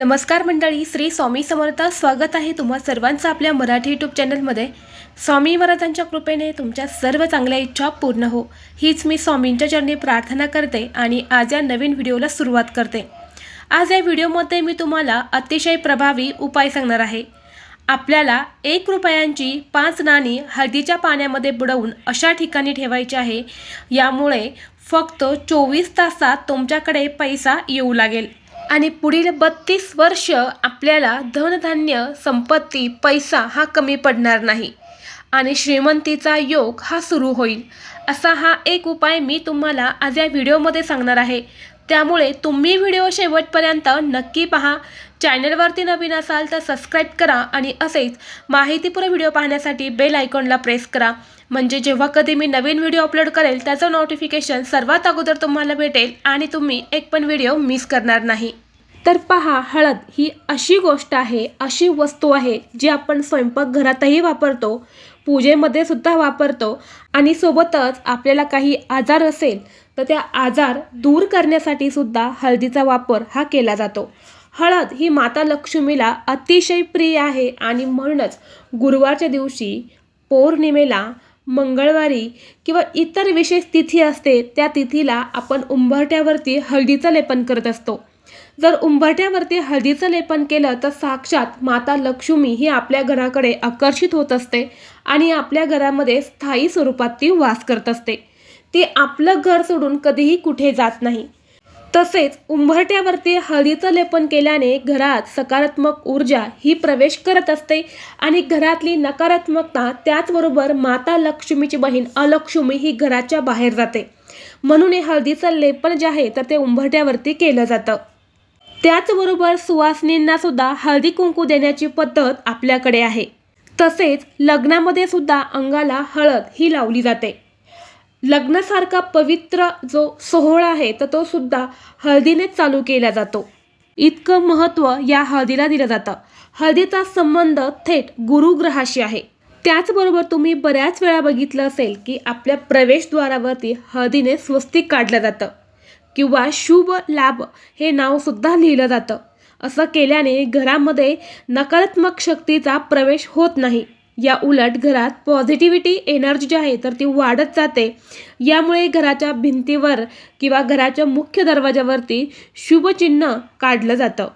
नमस्कार मंडळी श्री स्वामी समर्थ स्वागत आहे तुम्हा सर्वांचं आपल्या मराठी यूट्यूब चॅनलमध्ये स्वामी महाराजांच्या कृपेने तुमच्या सर्व चांगल्या इच्छा पूर्ण हो. हीच मी स्वामींच्या चरणी प्रार्थना करते आणि आज या नवीन व्हिडिओला सुरुवात करते. आज या व्हिडिओमध्ये मी तुम्हाला अतिशय प्रभावी उपाय सांगणार आहे. आपल्याला एक रुपयांची पाच नाणी हळदीच्या पाण्यामध्ये बुडवून अशा ठिकाणी ठेवायची आहे. यामुळे फक्त चोवीस तासात तुमच्याकडे पैसा येऊ लागेल. आणि पुढील बत्तीस वर्ष आपल्याला धनधान्य संपत्ती पैसा हा कमी पडणार नाही. आणि श्रीमंतीचा योग हा सुरू होईल. असा हा एक उपाय मी तुम्हाला आज या व्हिडिओमध्ये सांगणार आहे. त्यामुळे तुम्ही व्हिडिओ शेवटपर्यंत नक्की पहा. चॅनलवरती नवीन असाल तर सबस्क्राईब करा आणि असेच माहितीपूर्ण व्हिडिओ पाहण्यासाठी बेल आयकॉनला प्रेस करा. म्हणजे जेव्हा कधी मी नवीन व्हिडिओ अपलोड करेल त्याचं नोटिफिकेशन सर्वात अगोदर तुम्हाला भेटेल आणि तुम्ही एक पण व्हिडिओ मिस करणार नाही. तर पहा हळद ही अशी गोष्ट आहे अशी वस्तू आहे जी आपण स्वयंपाकघरातही वापरतो पूजेमध्ये सुद्धा वापरतो आणि सोबतच आपल्याला काही आजार असेल तर त्या आजार दूर करण्यासाठी सुद्धा हळदीचा वापर हा केला जातो. हळद ही माता लक्ष्मीला अतिशय प्रिय आहे आणि म्हणूनच गुरुवारच्या दिवशी पौर्णिमेला मंगळवारी किंवा इतर विशेष तिथी असते त्या तिथीला आपण उंबरट्यावरती हळदीचं लेपन करत असतो. जर उंबरट्यावरती हळदीचं लेपन केलं तर साक्षात माता लक्ष्मी ही आपल्या घराकडे आकर्षित होत असते आणि आपल्या घरामध्ये स्थायी स्वरूपात ती वास करत असते. ती आपलं घर सोडून कधीही कुठे जात नाही. तसेच उंबरट्यावरती हळदीचं लेपन केल्याने घरात सकारात्मक ऊर्जा ही प्रवेश करत असते आणि घरातली नकारात्मकता त्याचबरोबर माता लक्ष्मीची बहीण अलक्ष्मी ही घराच्या बाहेर जाते. म्हणून हे हळदीचं लेपन जे आहे तर ते उंबरट्यावरती केलं जातं. त्याचबरोबर सुवासिनींना सुद्धा हळदी कुंकू देण्याची पद्धत आपल्याकडे आहे. तसेच लग्नामध्ये सुद्धा अंगाला हळद ही लावली जाते. लग्नासारखा पवित्र जो सोहळा आहे तर तो सुद्धा हळदीनेच चालू केला जातो. इतकं महत्त्व या हळदीला दिलं जातं. हळदीचा संबंध थेट गुरुग्रहाशी आहे. त्याचबरोबर तुम्ही बऱ्याच वेळा बघितलं असेल की आपल्या प्रवेशद्वारावरती हळदीने स्वस्तिक काढलं जातं. किंवा शुभ लाभ हे नावसुद्धा लिहिलं जातं. असं केल्याने घरामध्ये नकारात्मक शक्तीचा प्रवेश होत नाही. या उलट घरात पॉझिटिव्हिटी एनर्जी जी आहे तर ती वाढत जाते. यामुळे घराच्या भिंतीवर किंवा घराच्या मुख्य दरवाजावरती शुभचिन्ह काढलं जातं.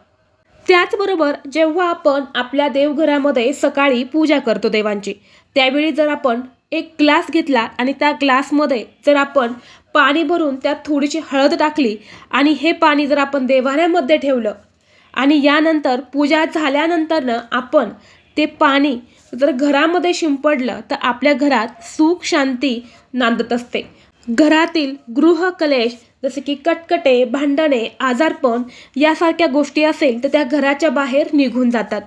त्याचबरोबर जेव्हा आपण आपल्या देवघरामध्ये सकाळी पूजा करतो देवांची त्यावेळी जर आपण एक ग्लास घेतला आणि त्या ग्लासमध्ये जर आपण पाणी भरून त्यात थोडीशी हळद टाकली आणि हे पाणी जर आपण देवाऱ्यामध्ये ठेवलं आणि यानंतर पूजा झाल्यानंतरनं आपण ते पाणी जर घरामध्ये शिंपडलं तर आपल्या घरात सुख शांती नांदत असते. घरातील गृहकलेश जसे की कटकटे भांडणे आजारपण यासारख्या गोष्टी असेल तर त्या घराच्या बाहेर निघून जातात.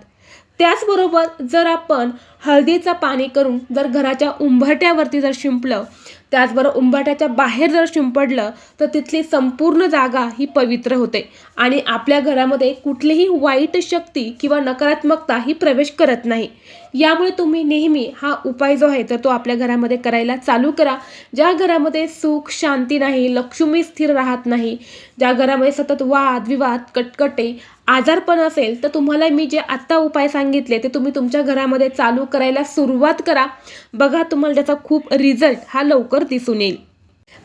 त्याचबरोबर जर आपण हळदीचं पाणी करून जर घराच्या उंबरट्यावरती जर शिंपलं त्याचबरोबर उंबाट्याच्या बाहेर जर शिंपडलं तर तिथली संपूर्ण जागा ही पवित्र होते. आणि आपल्या घरामध्ये कुठलीही वाईट शक्ती किंवा नकारात्मकता ही प्रवेश करत नाही. यामुळे तुम्ही नेहमी हा उपाय जो आहे तर तो आपल्या घरामध्ये करायला चालू करा. ज्या घरामध्ये सुख शांती नाही लक्ष्मी स्थिर राहत नाही ज्या घरामध्ये सतत वाद विवाद कटकटे आजारपण असेल तर तुम्हाला मी जे आत्ता उपाय सांगितले ते तुम्ही तुमच्या घरामध्ये चालू करायला सुरुवात करा. बघा तुम्हाला त्याचा खूप रिझल्ट हा लवकर दिसून येईल.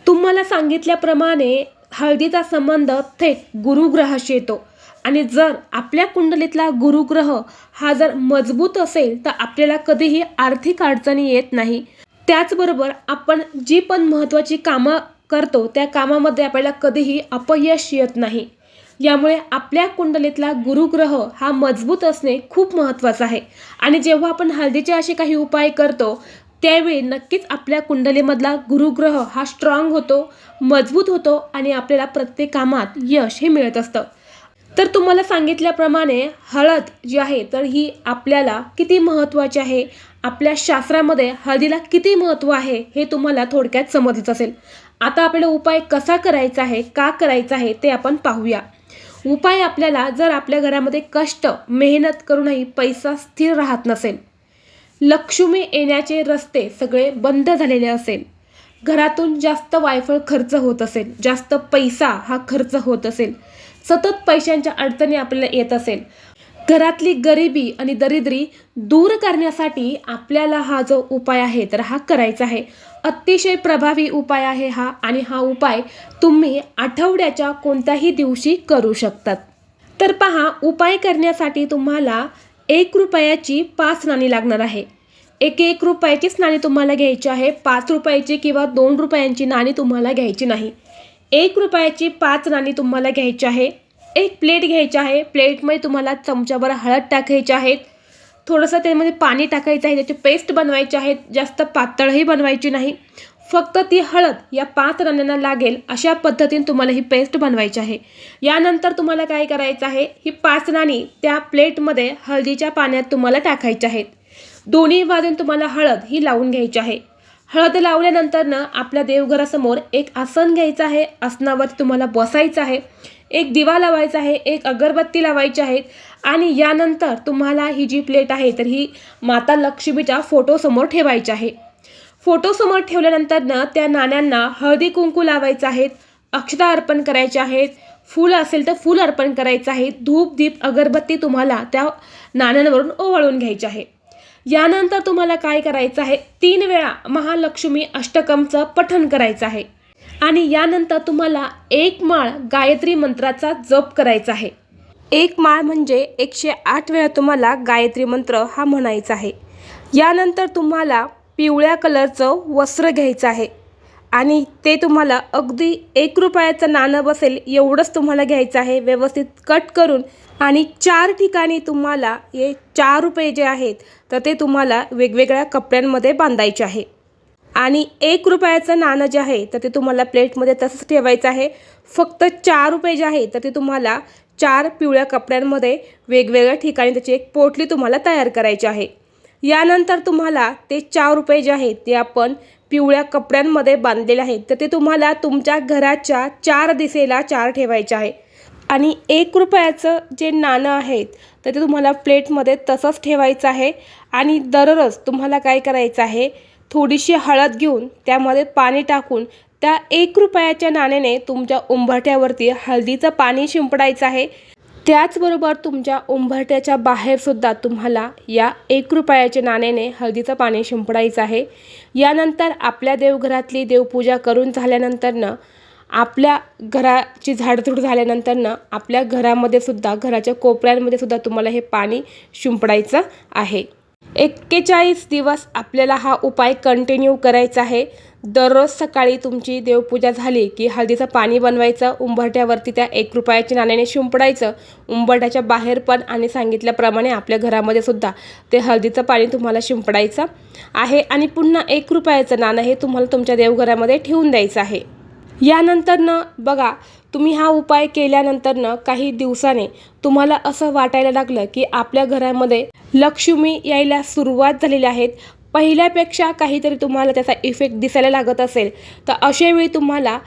तुम्हाला सांगितल्याप्रमाणे हळदीचा संबंध थेट गुरुग्रहाशी येतो. आणि जर आपल्या कुंडलीतला गुरुग्रह हा जर मजबूत असेल तर आपल्याला कधीही आर्थिक अडचणी येत नाही. त्याचबरोबर आपण जी पण महत्त्वाची कामं करतो त्या कामामध्ये आपल्याला कधीही अपयश येत नाही. यामुळे आपल्या कुंडलीतला गुरुग्रह हा मजबूत असणे खूप महत्त्वाचं आहे. आणि जेव्हा आपण हळदीचे असे काही उपाय करतो त्यावेळी नक्कीच आपल्या कुंडलीमधला गुरुग्रह हा स्ट्रॉंग होतो मजबूत होतो आणि आपल्याला प्रत्येक कामात यश हे मिळत असतं. तर तुम्हाला सांगितल्याप्रमाणे हळद जी आहे तर ही आपल्याला किती महत्त्वाची आहे? आपल्या शास्त्रामध्ये हळदीला किती महत्त्व आहे हे तुम्हाला थोडक्यात समजत असेल. आता आपल्याला उपाय कसा करायचा आहे का करायचा आहे ते आपण पाहूया. उपाय आपल्याला जर आपल्या घरामध्ये कष्ट मेहनत करूनही पैसा स्थिर राहत नसेल लक्ष्मी येण्याचे रस्ते सगळे बंद झालेले असेल घरातून जास्त वायफळ खर्च होत असेल जास्त पैसा हा खर्च होत असेल सतत पैशांच्या अडचणी आपल्याला येत असेल घरातली गरिबी आणि दरिद्री दूर करण्यासाठी आपल्याला हा जो उपाय आहे तर हा करायचा आहे. अतिशय प्रभावी उपाय आहे हा आणि हा उपाय तुम्ही आठवड्याच्या कोणत्याही दिवशी करू शकतात. तर पहा उपाय करण्यासाठी तुम्हाला एक रुपयाची पाच नाणी लागणार आहे. एक एक रुपयाचीच नाणी तुम्हाला घ्यायची आहे. पाच रुपयाची किंवा दोन रुपयांची नाणी तुम्हाला घ्यायची नाही. एक रुपयाची पाच नाणी तुम्हाला घ्यायची आहे. एक प्लेट घ्यायची आहे. प्लेटमध्ये तुम्हाला चमच्याभर हळद टाकायची आहेत थोडंसं त्यामध्ये पाणी टाकायचं आहे. त्याची पेस्ट बनवायची आहे. जास्त पातळही बनवायची नाही. फक्त ती हळद या पाच नाण्यांना लागेल अशा पद्धतीने तुम्हाला ही पेस्ट बनवायची आहे. यानंतर तुम्हाला काय करायचं आहे? ही पाच नाणी त्या प्लेटमध्ये हळदीच्या पाण्यात तुम्हाला टाकायची आहेत. दोन्ही बाजून तुम्हाला हळद ही लावून घ्यायची आहे. हळद लावल्यानंतरनं आपल्या देवघरासमोर एक आसन घ्यायचं आहे. आसनावर तुम्हाला बसायचं आहे. एक दिवा लावायचा आहे एक अगरबत्ती लावायची आहेत आणि यानंतर तुम्हाला ही जी प्लेट आहे तर ही माता लक्ष्मीच्या फोटोसमोर ठेवायची आहे. फोटोसमोर ठेवल्यानंतर ना त्या नाण्यांना हळदी कुंकू लावायचं आहेत अक्षता अर्पण करायचे आहेत फूल असेल तर फूल अर्पण करायचं आहे धूप दीप अगरबत्ती तुम्हाला त्या नाण्यांवरून ओवाळून घ्यायची आहे. यानंतर तुम्हाला काय करायचं आहे तीन वेळा महालक्ष्मी अष्टकमचं पठण करायचं आहे. आणि यानंतर तुम्हाला एक माळ गायत्री मंत्राचा जप करायचा आहे. एक माळ म्हणजे एकशे आठ वेळा तुम्हाला गायत्री मंत्र हा म्हणायचा आहे. यानंतर तुम्हाला पिवळ्या कलरचं वस्त्र घ्यायचं आहे. आणि ते तुम्हाला अगदी एक रुपयाचं नाणं बसेल एवढंच तुम्हाला घ्यायचं आहे. व्यवस्थित कट करून आणि चार ठिकाणी तुम्हाला हे चार रुपये जे आहेत तर ते तुम्हाला वेगवेगळ्या कपड्यांमध्ये बांधायचे आहे. आणि एक रुपयाचं नाणं जे आहे तर ते तुम्हाला प्लेटमध्ये तसंच ठेवायचं आहे. फक्त चार रुपये जे आहे तर ते तुम्हाला चार पिवळ्या कपड्यांमध्ये वेगवेगळ्या ठिकाणी त्याची एक पोटली तुम्हाला तयार करायची आहे. यानंतर तुम्हाला ते चार रुपये जे आहेत ते आपण पिवळ्या कपड्यांमध्ये बांधलेले आहेत तर ते तुम्हाला तुमच्या घराच्या चार दिशेला चार ठेवायचे आहे. आणि एक रुपयाचं जे नाणं आहेत तर ते तुम्हाला प्लेटमध्ये तसंच ठेवायचं आहे. आणि दररोज तुम्हाला काय करायचं आहे थोडीशी हळद घेऊन त्यामध्ये पाणी टाकून त्या एक रुपयाच्या नाण्याने तुमच्या उंबरठ्यावरती हळदीचं पाणी शिंपडायचं आहे. त्याचबरोबर तुमच्या उंबरठ्याच्या बाहेरसुद्धा तुम्हाला या एक रुपयाच्या नाण्याने हळदीचं पाणी शिंपडायचं आहे. यानंतर आपल्या देवघरातली देवपूजा करून झाल्यानंतरनं आपल्या घराची झाडझूड झाल्यानंतरनं आपल्या घरामध्ये सुद्धा घराच्या कोपऱ्यांमध्ये सुद्धा तुम्हाला हे पाणी शिंपडायचं आहे. एक्केचाळीस दिवस आपल्याला हा उपाय कंटिन्यू करायचा आहे. दररोज सकाळी तुमची देवपूजा झाली की हळदीचं पाणी बनवायचं उंबरठ्यावरती त्या एक रुपयाच्या नाण्याने शिंपडायचं उंबरठ्याच्या बाहेर पण आणि सांगितल्याप्रमाणे आपल्या घरामध्ये सुद्धा ते हळदीचं पाणी तुम्हाला शिंपडायचं आहे आणि पुन्हा एक रुपयाचं नाणं हे तुम्हाला तुमच्या देवघरामध्ये ठेवून द्यायचं आहे. यानंतरनं बघा तुम्ही हा उपाय केल्यानंतरनं काही दिवसाने तुम्हाला असं वाटायला लागलं की आपल्या घरामध्ये लक्ष्मी यायला सुरुवात झालेली आहेत. पहिल्यापेक्षा काहीतरी तुम्हाला त्याचा इफेक्ट दिसायला लागत असेल. तर अशावेळी तुम्हाला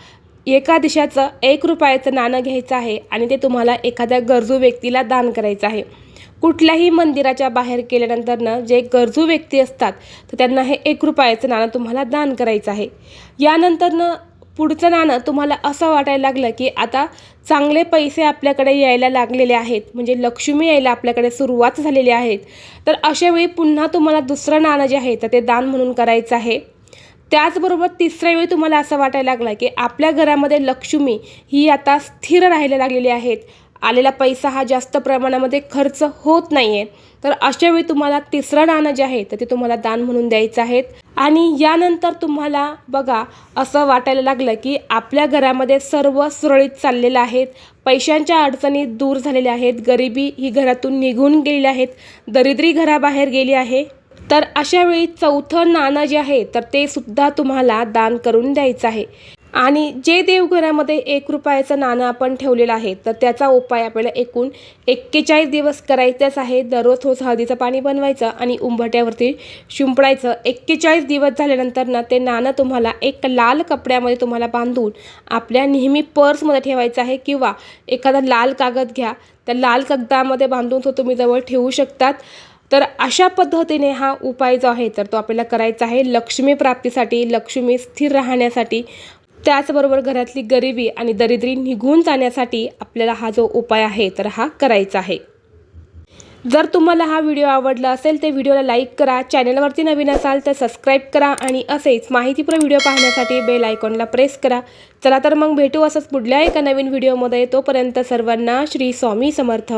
एका दिशाचं एक रुपयाचं नाणं घ्यायचं आहे आणि ते तुम्हाला एखाद्या गरजू व्यक्तीला दान करायचं आहे. कुठल्याही मंदिराच्या बाहेर केल्यानंतरनं जे गरजू व्यक्ती असतात तर त्यांना हे एक रुपयाचं नाणं तुम्हाला दान करायचं आहे. यानंतरनं पुढचं नाणं तुम्हाला असं वाटायला लागलं की आता चांगले पैसे आपल्याकडे यायला लागलेले आहेत. म्हणजे लक्ष्मी यायला आपल्याकडे सुरुवात झालेली आहेत तर अशावेळी पुन्हा तुम्हाला दुसरं नाणं जे आहे तर ते दान म्हणून करायचं आहे. त्याचबरोबर तिसऱ्या वेळी तुम्हाला असं वाटायला लागलं की आपल्या घरामध्ये लक्ष्मी ही आता स्थिर राहायला लागलेली आहेत. आलेला पैसा हा जास्त प्रमाणामध्ये खर्च होत नाही आहे तर अशावेळी तुम्हाला तिसरं नाणं जे आहे तर ते तुम्हाला दान म्हणून द्यायचं आहेत आणि यानंतर तुम्हाला बघा असं वाटायला लागलं की आपल्या घरामध्ये सर्व सुरळीत चाललेलं आहेत. पैशांच्या अडचणी दूर झालेल्या आहेत. गरिबी ही घरातून निघून गेलेली आहेत. दरिद्री घराबाहेर गेली आहे. तर अशावेळी चौथं नाणं जे आहे तर ते सुद्धा तुम्हाला दान करून द्यायचं आहे. आणि जे देवघरामध्ये एक रुपयाचं नाणं आपण ठेवलेलं आहे तर त्याचा उपाय आपल्याला एकूण एक्केचाळीस दिवस करायचाच आहे. दररोज रोज हळदीचं पाणी बनवायचं आणि उंबरट्यावरती शिंपडायचं. एक्केचाळीस दिवस झाल्यानंतर ना ते नाणं तुम्हाला एक लाल कपड्यामध्ये तुम्हाला बांधून आपल्या नेहमी पर्समध्ये ठेवायचं आहे किंवा एखादा लाल कागद घ्या त्या लाल कागदामध्ये बांधून तो तुम्ही जवळ ठेवू शकतात. तर अशा पद्धतीने हा उपाय जो आहे तर तो आपल्याला करायचा आहे. लक्ष्मी प्राप्तीसाठी लक्ष्मी स्थिर राहण्यासाठी त्याचबरोबर घरातली गरिबी आणि दरिद्री निघून जाण्यासाठी आपल्याला हा जो उपाय आहे तर हा करायचा आहे. जर तुम्हाला हा व्हिडिओ आवडला असेल तर व्हिडिओला लाईक करा चॅनलवरती नवीन असाल तर सबस्क्राईब करा आणि असेच माहितीपूर्ण व्हिडिओ पाहण्यासाठी बेल आयकॉनला प्रेस करा. चला तर मग भेटू असंच पुढल्या एका नवीन व्हिडिओमध्ये. तोपर्यंत सर्वांना श्री स्वामी समर्थ.